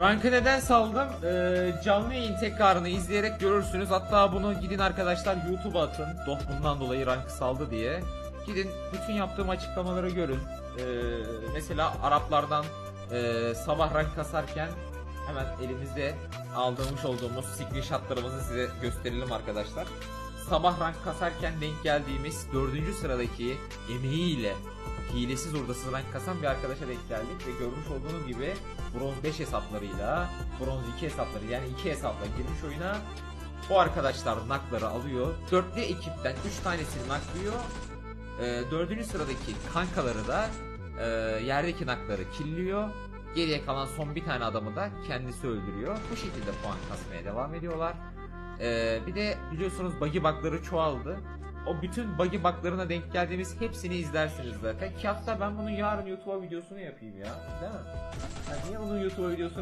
Rankı neden saldım? Ee, canlı yayın tekrarını izleyerek görürsünüz. Hatta bunu gidin arkadaşlar YouTube'a atın. Doh bundan dolayı rankı saldı diye. Gidin bütün yaptığım açıklamaları görün. Ee, mesela Araplardan e, sabah rank kasarken hemen elimizde aldırmış olduğumuz screenshotlarımızı size gösterelim arkadaşlar. Sabah rank kasarken denk geldiğimiz 4. sıradaki emeğiyle hilesiz ordasız rank kasan bir arkadaşa denk geldik ve görmüş olduğunuz gibi bronz 5 hesaplarıyla bronz 2 hesapları yani 2 hesapla girmiş oyuna o arkadaşlar nakları alıyor. Dörtlü ekipten 3 tanesini naklıyor. Ee, dördüncü sıradaki kankaları da e, yerdeki nakları killiyor. Geriye kalan son bir tane adamı da kendisi öldürüyor. Bu şekilde puan kasmaya devam ediyorlar. Ee, bir de biliyorsunuz buggy bug'ları çoğaldı. O bütün buggy bug'larına denk geldiğimiz hepsini izlersiniz zaten. Ki hatta ben bunun yarın YouTube'a videosunu yapayım ya. Değil mi? Ha, niye onun YouTube'a videosunu